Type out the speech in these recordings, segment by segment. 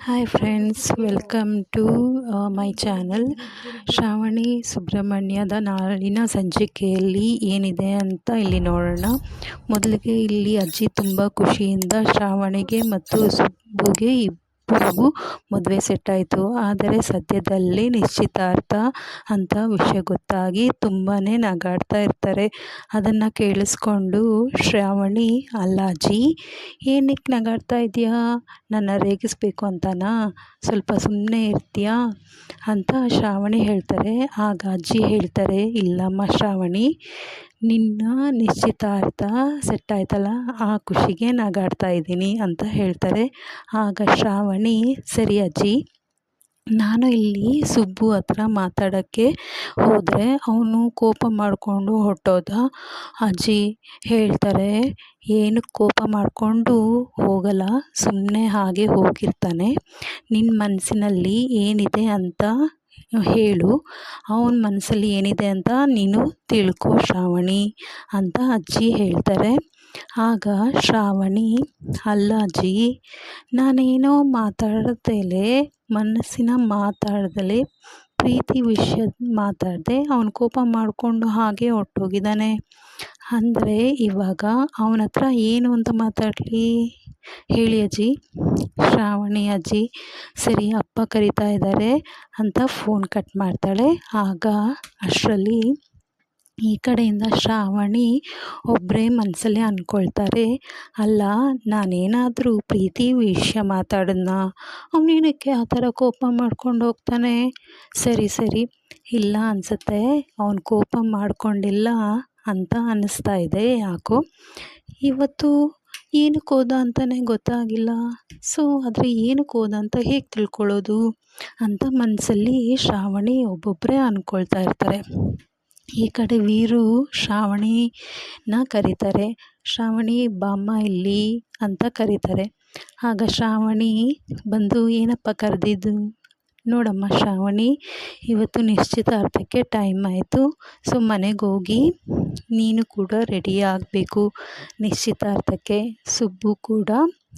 Hi friends welcome to my channel Shravani ಸುಬ್ರಹ್ಮಣ್ಯದ ನಾಳಿನ ಸಂಚಿಕೆಯಲ್ಲಿ ಏನಿದೆ ಅಂತ ಇಲ್ಲಿ ನೋಡೋಣ. ಮೊದಲಿಗೆ ಇಲ್ಲಿ ಅಜ್ಜಿ ತುಂಬ ಖುಷಿಯಿಂದ ಶ್ರಾವಣಿಗೆ ಮತ್ತು ಸುಬ್ಬುಗೆ ಇಬ್ಬರಿಗೂ ಮದುವೆ ಸೆಟ್ ಆಯಿತು ಆದರೆ ಸದ್ಯದಲ್ಲಿ ನಿಶ್ಚಿತಾರ್ಥ ಅಂತ ವಿಷಯ ಗೊತ್ತಾಗಿ ತುಂಬಾ ನಗಾಡ್ತಾ ಇರ್ತಾರೆ. ಅದನ್ನು ಕೇಳಿಸ್ಕೊಂಡು, ಶ್ರಾವಣಿ, ಅಲ್ಲಾಜಿ ಏನಕ್ಕೆ ನಗಾಡ್ತಾ ಇದೆಯಾ? ನನ್ನ ರೇಗಿಸ್ಬೇಕು ಅಂತನಾ? ಸ್ವಲ್ಪ ಸುಮ್ಮನೆ ಇರ್ತೀಯಾ? ಅಂತ ಶ್ರಾವಣಿ ಹೇಳ್ತಾರೆ. ಆಗ ಅಜ್ಜಿ ಹೇಳ್ತಾರೆ, ಇಲ್ಲಮ್ಮ ಶ್ರಾವಣಿ ನಿನ್ನ ನಿಶ್ಚಿತಾರ್ಥ ಸೆಟ್ ಆಯ್ತಲ್ಲ ಆ ಖುಷಿಗೆ ನಗಾಡ್ತಾ ಇದ್ದೀನಿ ಅಂತ ಹೇಳ್ತಾರೆ. ಆಗ ಶ್ರಾವಣಿ, ಸರಿ ಅಜ್ಜಿ, ನಾನು ಇಲ್ಲಿ ಸುಬ್ಬು ಹತ್ರ ಮಾತಾಡೋಕ್ಕೆ ಹೋದರೆ ಅವನು ಕೋಪ ಮಾಡಿಕೊಂಡು ಹೊಟ್ಟೋದ ಅಜ್ಜಿ ಹೇಳ್ತಾರೆ ಏನಕ್ಕೆ ಕೋಪ ಮಾಡಿಕೊಂಡು ಹೋಗಲ್ಲ ಸುಮ್ಮನೆ ಹಾಗೆ ಹೋಗಿರ್ತಾನೆ. ನಿನ್ನ ಮನಸ್ಸಿನಲ್ಲಿ ಏನಿದೆ ಅಂತ ಹೇಳು, ಅವನ ಮನಸ್ಸಲ್ಲಿ ಏನಿದೆ ಅಂತ ನೀನು ತಿಳ್ಕೊ ಶ್ರಾವಣಿ ಅಂತ ಅಜ್ಜಿ ಹೇಳ್ತಾರೆ. ಆಗ ಶ್ರಾವಣಿ, ಅಲ್ಲ ಅಜ್ಜಿ, ನಾನೇನೋ ಮಾತಾಡ್ದಲೇ, ಮನಸ್ಸಿನ ಮಾತಾಡ್ದಲೇ, ಪ್ರೀತಿ ವಿಷಯ ಮಾತಾಡದೆ ಅವನು ಕೋಪ ಮಾಡಿಕೊಂಡು ಹಾಗೆ ಹೊಟ್ಟೋಗಿದ್ದಾನೆ ಅಂದರೆ ಇವಾಗ ಅವನ ಹತ್ರ ಏನು ಅಂತ ಮಾತಾಡಲಿ? ಹೇಳಿ ಅಜ್ಜಿ. ಶ್ರಾವಣಿ ಅಜ್ಜಿ, ಸರಿ ಅಪ್ಪ ಕರಿತಾ ಇದ್ದಾರೆ ಅಂತ ಫೋನ್ ಕಟ್ ಮಾಡ್ತಾಳೆ. ಆಗ ಅಷ್ಟರಲ್ಲಿ ಈ ಕಡೆಯಿಂದ ಶ್ರಾವಣಿ ಒಬ್ಬರೇ ಮನಸ್ಸಲ್ಲೇ ಅಂದ್ಕೊಳ್ತಾರೆ ಅಲ್ಲ, ನಾನೇನಾದರೂ ಪ್ರೀತಿ ವಿಷಯ ಮಾತಾಡಿದ್ನ? ಅವನೇನಕ್ಕೆ ಆ ಥರ ಕೋಪ ಮಾಡ್ಕೊಂಡು ಹೋಗ್ತಾನೆ? ಸರಿ ಸರಿ. ಇಲ್ಲ ಅನಿಸುತ್ತೆ, ಅವನು ಕೋಪ ಮಾಡಿಕೊಂಡಿಲ್ಲ ಅಂತ ಅನ್ನಿಸ್ತಾ ಇದೆ ಯಾಕೋ. ಇವತ್ತು ಏನಕ್ಕೆ ಹೋದ ಅಂತಲೇ ಗೊತ್ತಾಗಿಲ್ಲ. ಸೊ, ಆದರೆ ಏನಕ್ಕೆ ಹೋದ ಅಂತ ಹೇಗೆ ತಿಳ್ಕೊಳ್ಳೋದು? ಅಂತ ಮನಸ್ಸಲ್ಲಿ ಶ್ರಾವಣಿ ಒಬ್ಬೊಬ್ಬರೇ ಅಂದ್ಕೊಳ್ತಾ ಇರ್ತಾರೆ. ಈ ಕಡೆ ವೀರು ಶ್ರಾವಣಿನ ಕರೀತಾರೆ. ಶ್ರಾವಣಿ ಬಾಮ್ಮ ಇಲ್ಲಿ ಅಂತ ಕರೀತಾರೆ. ಆಗ ಶ್ರಾವಣಿ ಬಂದು, ಏನಪ್ಪ ಕರೆದಿದ್ದು? ನೋಡಮ್ಮ ಶ್ರಾವಣಿ, ಇವತ್ತು ನಿಶ್ಚಿತಾರ್ಥಕ್ಕೆ ಟೈಮ್ ಆಯಿತು. ಸೊ ಮನೆಗೆ ಹೋಗಿ ನೀನು ಕೂಡ ರೆಡಿ ಆಗಬೇಕು. ನಿಶ್ಚಿತಾರ್ಥಕ್ಕೆ ಸುಬ್ಬು ಕೂಡ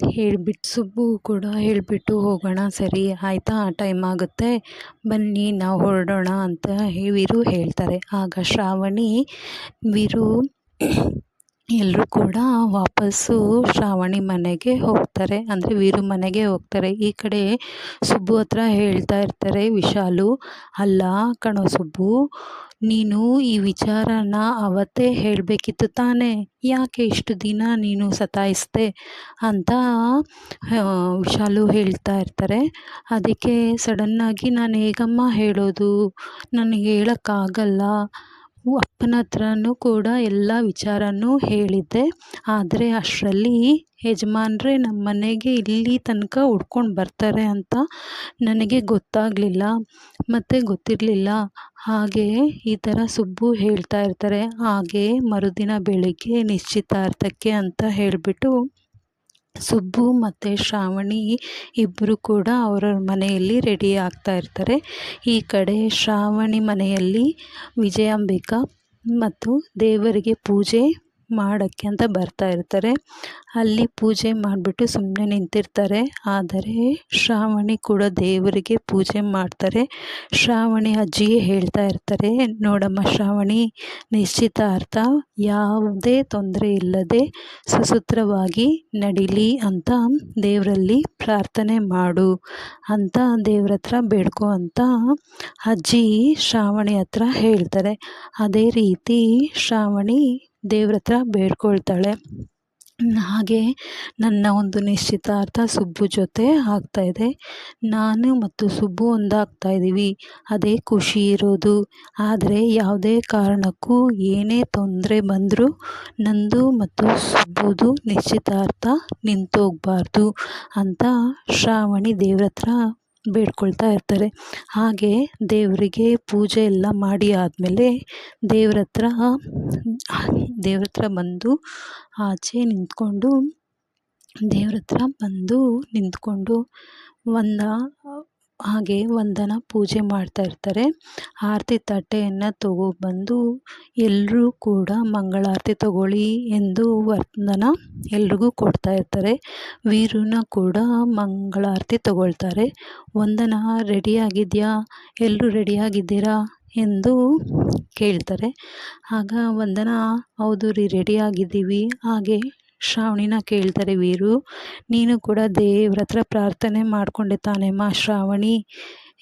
ಹೇಳಿಬಿಟ್ಟು ಸುಬ್ಬು ಕೂಡ ಹೇಳಿಬಿಟ್ಟು ಹೋಗೋಣ ಸರಿ, ಆಯಿತಾ? ಟೈಮ್ ಆಗುತ್ತೆ. ಬನ್ನಿ, ನಾವು ಹೊರಡೋಣ ಅಂತ ವೀರು ಹೇಳ್ತಾರೆ. ಆಗ ಶ್ರಾವಣಿ, ವೀರು ಎಲ್ಲರೂ ಕೂಡ ವಾಪಸ್ಸು ಶ್ರಾವಣಿ ಮನೆಗೆ ಹೋಗ್ತಾರೆ. ಅಂದರೆ ವೀರು ಮನೆಗೆ ಹೋಗ್ತಾರೆ. ಈ ಕಡೆ ಸುಬ್ಬು ಹತ್ರ ಹೇಳ್ತಾ ಇರ್ತಾರೆ ವಿಶಾಲು, ಅಲ್ಲ ಕಣೋ ಸುಬ್ಬು, ನೀನು ಈ ವಿಚಾರನ ಅವತ್ತೇ ಹೇಳಬೇಕಿತ್ತು ತಾನೇ. ಯಾಕೆ ಇಷ್ಟು ದಿನ ನೀನು ಸತಾಯಿಸ್ದೆ? ಅಂತ ವಿಶಾಲು ಹೇಳ್ತಾ ಇರ್ತಾರೆ. ಅದಕ್ಕೆ ಸಡನ್ನಾಗಿ ನಾನು, ಹೇಗಮ್ಮ ಹೇಳೋದು? ನನಗೆ ಹೇಳೋಕ್ಕಾಗಲ್ಲ. ಅಪ್ಪನ ಹತ್ರನೂ ಕೂಡ ಎಲ್ಲ ವಿಚಾರನೂ ಹೇಳಿದ್ದೆ. ಆದರೆ ಅಷ್ಟರಲ್ಲಿ ಯಜಮಾನ್ರೆ ನಮ್ಮ ಮನೆಗೆ ಇಲ್ಲಿ ತನಕ ಹುಡ್ಕೊಂಡು ಬರ್ತಾರೆ ಅಂತ ನನಗೆ ಗೊತ್ತಾಗಲಿಲ್ಲ. ಮತ್ತು ಗೊತ್ತಿರಲಿಲ್ಲ. ಹಾಗೆ ಈ ಥರ ಸುಬ್ಬು ಹೇಳ್ತಾ ಇರ್ತಾರೆ. ಹಾಗೆ ಮರುದಿನ ಬೆಳಿಗ್ಗೆ ನಿಶ್ಚಿತಾರ್ಥಕ್ಕೆ ಅಂತ ಹೇಳಿಬಿಟ್ಟು ಸುಬ್ಬು ಮತ್ತು ಶ್ರಾವಣಿ ಇಬ್ಬರು ಕೂಡ ಅವರವ್ರ ಮನೆಯಲ್ಲಿ ರೆಡಿ ಆಗ್ತಾ ಇರ್ತಾರೆ. ಈ ಕಡೆ ಶ್ರಾವಣಿ ಮನೆಯಲ್ಲಿ ವಿಜಯಾಂಬಿಕಾ ಮತ್ತು ದೇವರಿಗೆ ಪೂಜೆ ಮಾಡೋಕ್ಕೆ ಅಂತ ಬರ್ತಾ ಇರ್ತಾರೆ. ಅಲ್ಲಿ ಪೂಜೆ ಮಾಡಿಬಿಟ್ಟು ಸುಮ್ಮನೆ ನಿಂತಿರ್ತಾರೆ. ಆದರೆ ಶ್ರಾವಣಿ ಕೂಡ ದೇವರಿಗೆ ಪೂಜೆ ಮಾಡ್ತಾರೆ. ಶ್ರಾವಣಿ ಅಜ್ಜಿಯೇ ಹೇಳ್ತಾ ಇರ್ತಾರೆ, ನೋಡಮ್ಮ ಶ್ರಾವಣಿ ನಿಶ್ಚಿತಾರ್ಥ ಯಾವುದೇ ತೊಂದರೆ ಇಲ್ಲದೆ ಸುಸೂತ್ರವಾಗಿ ನಡೀಲಿ ಅಂತ ದೇವರಲ್ಲಿ ಪ್ರಾರ್ಥನೆ ಮಾಡು ಅಂತ ದೇವ್ರ ಹತ್ರ ಬೇಡ್ಕೊ ಅಂತ ಅಜ್ಜಿ ಶ್ರಾವಣಿ ಹತ್ರ ಹೇಳ್ತಾರೆ. ಅದೇ ರೀತಿ ಶ್ರಾವಣಿ ದೇವ್ರ ಹತ್ರ ಬೇಡ್ಕೊಳ್ತಾಳೆ. ಹಾಗೆ ನನ್ನ ಒಂದು ನಿಶ್ಚಿತಾರ್ಥ ಸುಬ್ಬು ಜೊತೆ ಆಗ್ತಾಯಿದೆ ನಾನು ಮತ್ತು ಸುಬ್ಬು ಒಂದಾಗ್ತಾ ಇದ್ದೀವಿ ಅದೇ ಖುಷಿ ಇರೋದು. ಆದರೆ ಯಾವುದೇ ಕಾರಣಕ್ಕೂ ಏನೇ ತೊಂದರೆ ಬಂದರೂ ನಂದು ಮತ್ತು ಸುಬ್ಬುದು ನಿಶ್ಚಿತಾರ್ಥ ನಿಂತೋಗಬಾರ್ದು ಅಂತ ಶ್ರಾವಣಿ ದೇವ್ರ ಹತ್ರ ಬೇಡ್ಕೊಳ್ತಾ ಇರ್ತಾರೆ. ಹಾಗೆ ದೇವರಿಗೆ ಪೂಜೆ ಎಲ್ಲ ಮಾಡಿ ಆದಮೇಲೆ ದೇವ್ರ ಹತ್ರ ದೇವ್ರ ಹತ್ರ ಬಂದು ಆಚೆ ನಿಂತ್ಕೊಂಡು ದೇವ್ರ ಹತ್ರ ಬಂದು ನಿಂತ್ಕೊಂಡು ಒಂದು ಹಾಗೆ ವಂದನ ಪೂಜೆ ಮಾಡ್ತಾ ಇರ್ತಾರೆ. ಆರತಿ ತಟ್ಟೆಯನ್ನು ತಗೊಬಂದು ಎಲ್ಲರೂ ಕೂಡ ಮಂಗಳಾರತಿ ತಗೊಳ್ಳಿ ಎಂದು ವಂದನ ಎಲ್ರಿಗೂ ಕೊಡ್ತಾ ಇರ್ತಾರೆ. ವೀರೂನ ಕೂಡ ಮಂಗಳಾರತಿ ತಗೊಳ್ತಾರೆ. ವಂದನ ರೆಡಿಯಾಗಿದೆಯಾ? ಎಲ್ಲರೂ ರೆಡಿಯಾಗಿದ್ದೀರಾ? ಎಂದು ಕೇಳ್ತಾರೆ. ಆಗ ವಂದನ, ಹೌದು ರೀ, ರೆಡಿಯಾಗಿದ್ದೀವಿ. ಹಾಗೆ ಶ್ರಾವಣಿನ ಕೇಳ್ತಾರೆ ವೀರು. ನೀನು ಕೂಡ ದೇವ್ರ ಹತ್ರ ಪ್ರಾರ್ಥನೆ ಮಾಡಿಕೊಂಡೆ ತಾನೇಮ್ಮ ಶ್ರಾವಣಿ.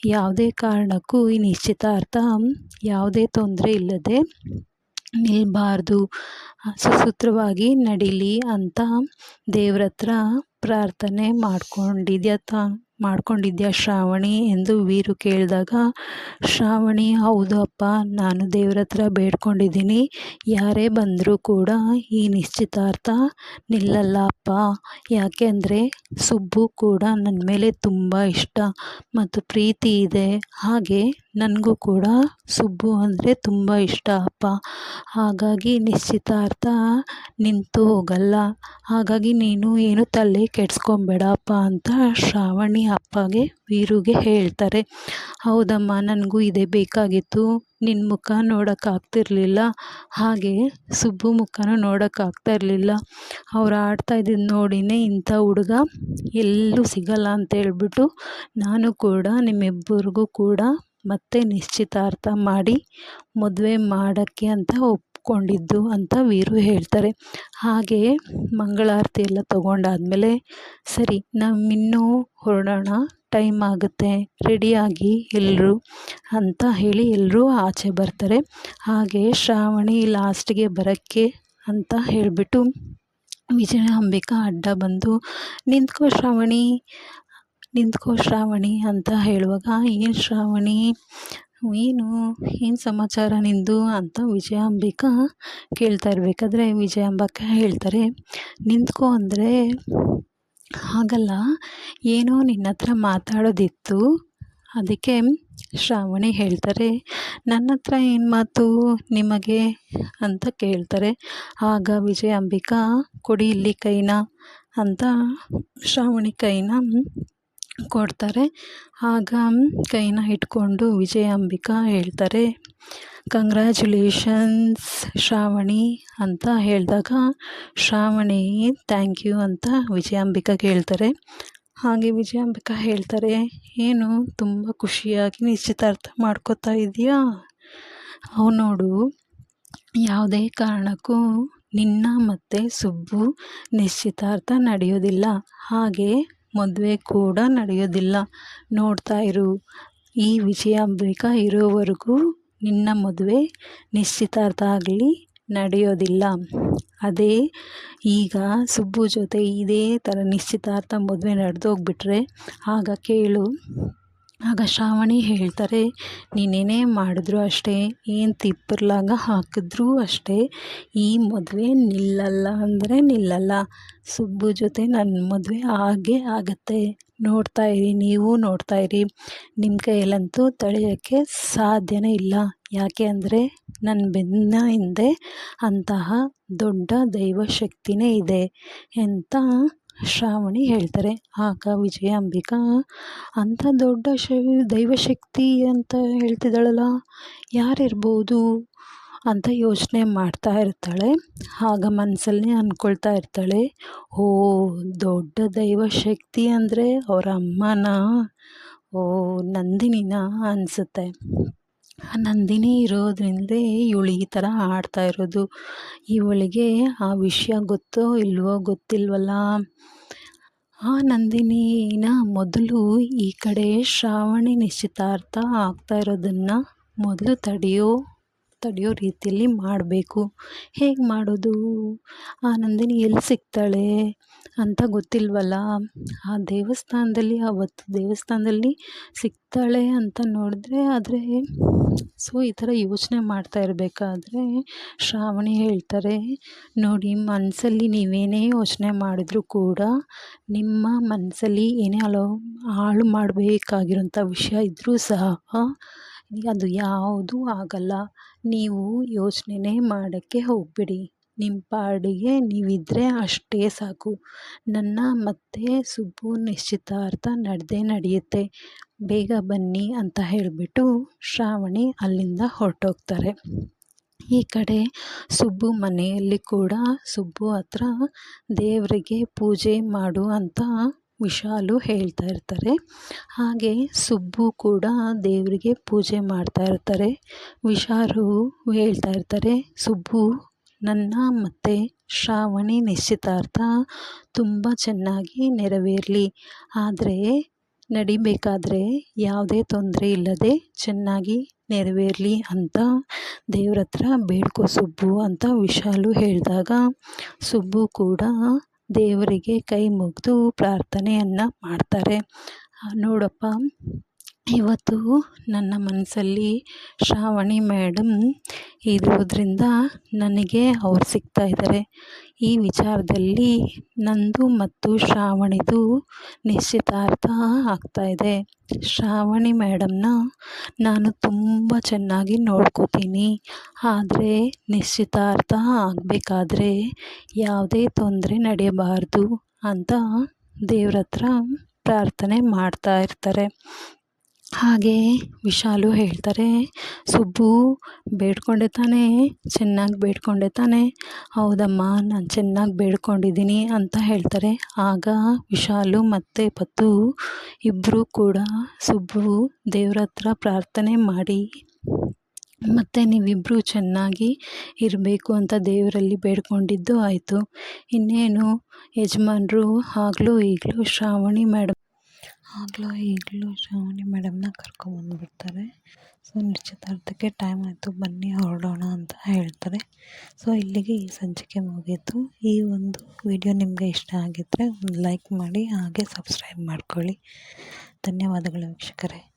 ಯಾವುದೇ ಕಾರಣಕ್ಕೂ ಈ ನಿಶ್ಚಿತಾರ್ಥ ಯಾವುದೇ ತೊಂದರೆ ಇಲ್ಲದೆ ನಿಲ್ಲಬಾರ್ದು ಸುಸೂತ್ರವಾಗಿ ನಡೀಲಿ ಅಂತ ದೇವ್ರ ಹತ್ರ ಪ್ರಾರ್ಥನೆ ಮಾಡ್ಕೊಂಡಿದ್ಯಾ ತಾ ಮಾಡ್ಕೊಂಡಿದ್ಯಾ ಶ್ರಾವಣಿ ಎಂದು ವೀರು ಕೇಳಿದಾಗ, ಶ್ರಾವಣಿ ಹೌದು ಅಪ್ಪ ನಾನು ದೇವ್ರ ಹತ್ರ ಬೇಡ್ಕೊಂಡಿದ್ದೀನಿ. ಯಾರೇ ಬಂದರೂ ಕೂಡ ಈ ನಿಶ್ಚಿತಾರ್ಥ ನಿಲ್ಲಲ್ಲ ಅಪ್ಪ. ಯಾಕೆ ಅಂದರೆ ಸುಬ್ಬು ಕೂಡ ನನ್ನ ಮೇಲೆ ತುಂಬ ಇಷ್ಟ ಮತ್ತು ಪ್ರೀತಿ ಇದೆ. ಹಾಗೆ ನನಗೂ ಕೂಡ ಸುಬ್ಬು ಅಂದರೆ ತುಂಬ ಇಷ್ಟ, ಅಪ್ಪ. ಹಾಗಾಗಿ ನಿಶ್ಚಿತಾರ್ಥ ನಿಂತು ಹೋಗಲ್ಲ. ಹಾಗಾಗಿ ನೀನು ಏನು ತಲೆ ಕೆಡ್ಸ್ಕೊಬೇಡಪ್ಪ ಅಂತ ಶ್ರಾವಣಿ ಅಪ್ಪಗೆ, ವೀರುಗೆ ಹೇಳ್ತಾರೆ. ಹೌದಮ್ಮ, ನನಗೂ ಇದೇ ಬೇಕಾಗಿತ್ತು. ನಿನ್ನ ಮುಖ ನೋಡೋಕ್ಕಾಗ್ತಿರ್ಲಿಲ್ಲ. ಹಾಗೆ ಸುಬ್ಬು ಮುಖನೂ ನೋಡೋಕ್ಕಾಗ್ತಾ ಇರಲಿಲ್ಲ ಅವ್ರು ಆಡ್ತಾ ಇದ್ದಿದ್ದು ನೋಡಿನೇ ಇಂಥ ಹುಡುಗ ಎಲ್ಲೂ ಸಿಗಲ್ಲ ಅಂತ ಹೇಳ್ಬಿಟ್ಟು ನಾನು ಕೂಡ ನಿಮ್ಮಿಬ್ಬರಿಗೂ ಕೂಡ ಮತ್ತೆ ನಿಶ್ಚಿತಾರ್ಥ ಮಾಡಿ ಮದುವೆ ಮಾಡೋಕ್ಕೆ ಅಂತ ಒಪ್ಕೊಂಡಿದ್ದು ಅಂತ ವೀರು ಹೇಳ್ತಾರೆ. ಹಾಗೆಯೇ ಮಂಗಳಾರತಿ ಎಲ್ಲ ತೊಗೊಂಡಾದಮೇಲೆ ಸರಿ ನಮ್ಮ ಇನ್ನೂ ಹೊರಡೋಣ, ಟೈಮ್ ಆಗುತ್ತೆ ರೆಡಿಯಾಗಿ ಎಲ್ಲರೂ ಅಂತ ಹೇಳಿ ಎಲ್ಲರೂ ಆಚೆ ಬರ್ತಾರೆ. ಹಾಗೆ ಶ್ರಾವಣಿ ಲಾಸ್ಟಿಗೆ ಬರೋಕ್ಕೆ ಅಂತ ಹೇಳಿಬಿಟ್ಟು ವಿಜಯ ಅಂಬಿಕಾ ಅಡ್ಡ ಬಂದು ನಿಂತ್ಕೋ ಶ್ರಾವಣಿ ನಿಂತ್ಕೋ ಶ್ರಾವಣಿ ಅಂತ ಹೇಳುವಾಗ, ಏನು ಶ್ರಾವಣಿ? ಏನು? ಏನು ಸಮಾಚಾರ ನಿಂದು? ಅಂತ ವಿಜಯಾಂಬಿಕಾ ಕೇಳ್ತಾ ಇರಬೇಕಾದ್ರೆ ವಿಜಯಾಂಬಕ ಹೇಳ್ತಾರೆ, ನಿಂತ್ಕೋ ಅಂದರೆ ಹಾಗಲ್ಲ, ಏನೋ ನಿನ್ನ ಹತ್ರ ಮಾತಾಡೋದಿತ್ತು, ಅದಕ್ಕೆ ಶ್ರಾವಣಿ ಹೇಳ್ತಾರೆ, ನನ್ನ ಹತ್ರ ಏನು ಮಾತು ನಿಮಗೆ? ಅಂತ ಕೇಳ್ತಾರೆ. ಆಗ ವಿಜಯಾಂಬಿಕಾ, ಕೊಡಿ ಇಲ್ಲಿ ಕೈನ ಅಂತ ಶ್ರಾವಣಿ ಕೈನ ಕೊಡ್ತಾರೆ. ಆಗ ಕೈನ ಇಟ್ಕೊಂಡು ವಿಜಯಾಂಬಿಕಾ ಹೇಳ್ತಾರೆ ಕಂಗ್ರ್ಯಾಚುಲೇಷನ್ಸ್ ಶ್ರಾವಣಿ ಅಂತ ಹೇಳಿದಾಗ, ಶ್ರಾವಣಿ ಥ್ಯಾಂಕ್ ಯು ಅಂತ ವಿಜಯಾಂಬಿಕಾ ಕೇಳ್ತಾರೆ. ಹಾಗೆ ವಿಜಯಾಂಬಿಕಾ ಹೇಳ್ತಾರೆ, ಏನು, ತುಂಬ ಖುಷಿಯಾಗಿ ನಿಶ್ಚಿತಾರ್ಥ ಮಾಡ್ಕೋತಾ ಇದೆಯಾ ಅವು ನೋಡು, ಯಾವುದೇ ಕಾರಣಕ್ಕೂ ನಿನ್ನ ಮತ್ತು ಸುಬ್ಬು ನಿಶ್ಚಿತಾರ್ಥ ನಡೆಯೋದಿಲ್ಲ. ಹಾಗೆ ಮದುವೆ ಕೂಡ ನಡೆಯೋದಿಲ್ಲ. ನೋಡ್ತಾ ಇರು. ಈ ವಿಜಯಾಂಬಿಕಾ ಇರೋವರೆಗೂ ನಿನ್ನ ಮದುವೆ ನಿಶ್ಚಿತಾರ್ಥ ಆಗಲಿ ನಡೆಯೋದಿಲ್ಲ. ಅದೇ ಈಗ ಸುಬ್ಬು ಜೊತೆ ಇದೇ ಥರ ನಿಶ್ಚಿತಾರ್ಥ ಮದುವೆ ನಡೆದೋಗ್ಬಿಟ್ರೆ, ಆಗ ಕೇಳು. ಆಗ ಶ್ರಾವಣಿ ಹೇಳ್ತಾರೆ, ನೀನೇನೇ ಮಾಡಿದ್ರು ಅಷ್ಟೇ, ಏನು ತಿಪ್ಪರ್ಲಾಗ ಹಾಕಿದ್ರೂ ಅಷ್ಟೇ, ಈ ಮದುವೆ ನಿಲ್ಲಲ್ಲ ಅಂದರೆ ನಿಲ್ಲಲ್ಲ. ಸುಬ್ಬು ಜೊತೆ ನನ್ನ ಮದುವೆ ಆಗೇ ಆಗುತ್ತೆ. ನೋಡ್ತಾ ಇರಿ, ನೀವು ನೋಡ್ತಾ ಇರಿ. ನಿಮ್ಮ ಕೈಯಲ್ಲಂತೂ ತಡೆಯೋಕ್ಕೆ ಸಾಧ್ಯನೇ ಇಲ್ಲ. ಯಾಕೆ ಅಂದರೆ ನನ್ನ ಬೆನ್ನ ಹಿಂದೆ ಅಂತಹ ದೊಡ್ಡ ದೈವ ಶಕ್ತಿನೇ ಇದೆ. ಅಂತ ಶ್ರಾವಣಿ ಹೇಳ್ತಾರೆ, ಆಗ ವಿಜಯಾಂಬಿಕಾ ಅಂಥ ದೊಡ್ಡ ಶವಿ ದೈವಶಕ್ತಿ ಅಂತ ಹೇಳ್ತಿದ್ದಾಳಲ್ಲ, ಯಾರಿರ್ಬೋದು? ಅಂತ ಯೋಚನೆ ಮಾಡ್ತಾ ಇರ್ತಾಳೆ. ಆಗ ಮನಸ್ಸಲ್ಲೇ ಅಂದ್ಕೊಳ್ತಾ ಇರ್ತಾಳೆ, ಓ, ದೊಡ್ಡ ದೈವಶಕ್ತಿ ಅಂದರೆ ಅವರ ಅಮ್ಮನ? ಓ, ನಂದಿನಿನ? ಅನಿಸುತ್ತೆ. ನಂದಿನಿ ಇರೋದ್ರಿಂದ ಇವಳು ಈ ಥರ ಆಡ್ತಾ ಇರೋದು. ಇವಳಿಗೆ ಆ ವಿಷಯ ಗೊತ್ತೋ ಇಲ್ವೋ ಗೊತ್ತಿಲ್ವಲ್ಲ. ಆ ನಂದಿನಿನ ಮೊದಲು ಈ ಕಡೆ ಶ್ರಾವಣಿ ನಿಶ್ಚಿತಾರ್ಥ ಆಗ್ತಾ ಇರೋದನ್ನು ಮೊದಲು ತಡೆಯೋ ತಡೆಯೋ ರೀತಿಯಲ್ಲಿ ಮಾಡಬೇಕು. ಹೇಗೆ ಮಾಡೋದು? ಆ ನಂದಿನಿ ಎಲ್ಲಿ ಸಿಗ್ತಾಳೆ? ಅಂತ ಗೊತ್ತಿಲ್ವಲ್ಲ? ಆ ದೇವಸ್ಥಾನದಲ್ಲಿ ಅವತ್ತು ದೇವಸ್ಥಾನದಲ್ಲಿ ಸಿಗ್ತಾಳೆ ಅಂತ ನೋಡಿದ್ರೆ ಆದರೆ ಸೊ, ಈ ಥರ ಯೋಚನೆ ಮಾಡ್ತಾ ಇರಬೇಕಾದ್ರೆ ಶ್ರಾವಣಿ ಹೇಳ್ತಾರೆ, ನೋಡಿ ಮನಸ್ಸಲ್ಲಿ ನೀವೇನೇ ಯೋಚನೆ ಮಾಡಿದರೂ ಕೂಡ ನಿಮ್ಮ ಮನಸ್ಸಲ್ಲಿ ಏನೇ ಅಲೋ, ಹಾಳು ಮಾಡಬೇಕಾಗಿರೋಂಥ ವಿಷಯ ಇದ್ದರೂ ಸಹ ಅದು ಯಾವುದೂ ಆಗಲ್ಲ. ನೀವು ಯೋಚನೆನೇ ಮಾಡೋಕ್ಕೆ ಹೋಗಬೇಡಿ. ನಿಮ್ಮ ಪಾಡಿಗೆ ನೀವಿದ್ದರೆ ಅಷ್ಟೇ ಸಾಕು. ನನ್ನ ಮತ್ತೆ ಸುಬ್ಬು ನಿಶ್ಚಿತಾರ್ಥ ನಡೆದೇ ನಡೆಯುತ್ತೆ. ಬೇಗ ಬನ್ನಿ ಅಂತ ಹೇಳಿಬಿಟ್ಟು ಶ್ರಾವಣಿ ಅಲ್ಲಿಂದ ಹೊರಟೋಗ್ತಾರೆ. ಈ ಕಡೆ ಸುಬ್ಬು ಮನೆಯಲ್ಲಿ ಕೂಡ ಸುಬ್ಬು ಹತ್ರ ದೇವರಿಗೆ ಪೂಜೆ ಮಾಡು ಅಂತ ವಿಶಾಲು ಹೇಳ್ತಾ ಇರ್ತಾರೆ. ಹಾಗೆ ಸುಬ್ಬು ಕೂಡ ದೇವರಿಗೆ ಪೂಜೆ ಮಾಡ್ತಾ ಇರ್ತಾರೆ. ವಿಶಾಲು ಹೇಳ್ತಾ ಇರ್ತಾರೆ, ಸುಬ್ಬು ನನ್ನ ಮತ್ತು ಶ್ರಾವಣಿ ನಿಶ್ಚಿತಾರ್ಥ ತುಂಬ ಚೆನ್ನಾಗಿ ನೆರವೇರಲಿ. ಆದರೆ, ನಡಿಬೇಕಾದ್ರೆ ಯಾವುದೇ ತೊಂದರೆ ಇಲ್ಲದೆ ಚೆನ್ನಾಗಿ ನೆರವೇರಲಿ ಅಂತ ದೇವ್ರ ಹತ್ರ ಬೇಡ್ಕೊ ಸುಬ್ಬು ಅಂತ ವಿಶಾಲು ಹೇಳಿದಾಗ, ಸುಬ್ಬು ಕೂಡ ದೇವರಿಗೆ ಕೈ ಮುಗಿದು ಪ್ರಾರ್ಥನೆಯನ್ನು ಮಾಡ್ತಾರೆ. ನೋಡಪ್ಪ ಇವತ್ತು ನನ್ನ ಮನಸ್ಸಲ್ಲಿ ಶ್ರಾವಣಿ ಮೇಡಮ್ ಇರೋದ್ರಿಂದ ನನಗೆ ಅವ್ರು ಸಿಗ್ತಾ ಇದ್ದಾರೆ. ಈ ವಿಚಾರದಲ್ಲಿ ನಂದು ಮತ್ತು ಶ್ರಾವಣಿದು ನಿಶ್ಚಿತಾರ್ಥ ಆಗ್ತಾಯಿದೆ ಶ್ರಾವಣಿ ಮೇಡಮ್ನ ನಾನು ತುಂಬ ಚೆನ್ನಾಗಿ ನೋಡ್ಕೋತೀನಿ. ಆದರೆ ನಿಶ್ಚಿತಾರ್ಥ ಆಗಬೇಕಾದ್ರೆ ಯಾವುದೇ ತೊಂದರೆ ನಡೆಯಬಾರ್ದು ಅಂತ ದೇವ್ರ ಹತ್ರ ಪ್ರಾರ್ಥನೆ ಮಾಡ್ತಾ ಇರ್ತಾರೆ. ಹಾಗೆ ವಿಶಾಲು ಹೇಳ್ತಾರೆ, ಸುಬ್ಬು ಬೇಡ್ಕೊಂಡೆ ತಾನೆ, ಚೆನ್ನಾಗಿ ಬೇಡ್ಕೊಂಡೆ ತಾನೆ. ಹೌದಮ್ಮ, ನಾನು ಚೆನ್ನಾಗಿ ಬೇಡ್ಕೊಂಡಿದ್ದೀನಿ ಅಂತ ಹೇಳ್ತಾರೆ. ಆಗ ವಿಶಾಲು ಮತ್ತು ಪತ್ತು ಇಬ್ಬರೂ ಕೂಡ ಸುಬ್ಬು ದೇವ್ರ ಹತ್ರ ಪ್ರಾರ್ಥನೆ ಮಾಡಿ, ಮತ್ತು ನೀವಿಬ್ಬರು ಚೆನ್ನಾಗಿ ಇರಬೇಕು ಅಂತ ದೇವರಲ್ಲಿ ಬೇಡ್ಕೊಂಡಿದ್ದು ಆಯಿತು. ಇನ್ನೇನು ಯಜಮಾನ್ರು ಆಗಲೂ ಈಗಲೂ ಶ್ರಾವಣಿ ಮೇಡಮ್ ಆಗಲೂ ಈಗಲೂ ಶ್ರಾವಣಿ ಮೇಡಮ್ನ ಕರ್ಕೊಂಬಂದ್ಬಿಡ್ತಾರೆ ಸೊ, ನಿಶ್ಚಿತಾರ್ಥಕ್ಕೆ ಟೈಮ್ ಆಯಿತು, ಬನ್ನಿ ಹೊರಡೋಣ ಅಂತ ಹೇಳ್ತಾರೆ. ಸೊ, ಇಲ್ಲಿಗೆ ಈ ಸಂಚಿಕೆ ಮುಗೀತು ಈ ಒಂದು ವಿಡಿಯೋ ನಿಮಗೆ ಇಷ್ಟ ಆಗಿದ್ದರೆ ಒಂದು ಲೈಕ್ ಮಾಡಿ, ಹಾಗೆ ಸಬ್ಸ್ಕ್ರೈಬ್ ಮಾಡ್ಕೊಳ್ಳಿ. ಧನ್ಯವಾದಗಳು ವೀಕ್ಷಕರೇ.